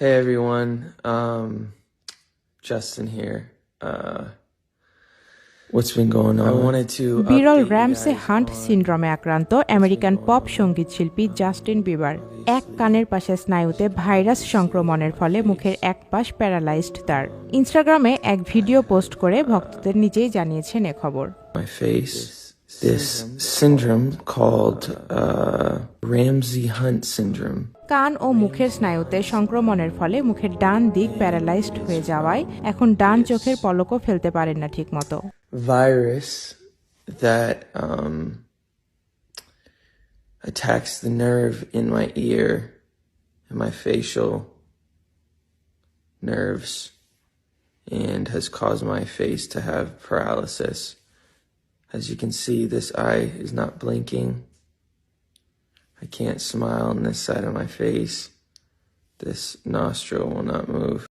Hey everyone, um, Justin here. Uh, what's been going on? I wanted to বিরল Ramsay Hunt সিন্ড্রোমে আক্রান্ত American pop সংগীত শিল্পী Justin Bieber এক কানের পাশে স্নায়ুতে ভাইরাস সংক্রমণের ফলে মুখের এক পাশ প্যারালাইজড তার ইনস্টাগ্রামে এক ভিডিও পোস্ট করে ভক্তদের নিজেই জানিয়েছেন এ খবর my face this syndrome called uh, Ramsey Hunt syndrome. কান ও মুখের স্নায়ুতে সংক্রমণের ফলে মুখের ডান দিক প্যারালাইজড হয়ে যাওয়ায় এখন ডান চোখের পলকও ফেলতে পারেন না ঠিকমতো virus that um, attacks the nerve in my ear and my facial nerves and has caused my face to have paralysis. As you can see, this eye is not blinking. I can't smile on this side of my face. This nostril will not move.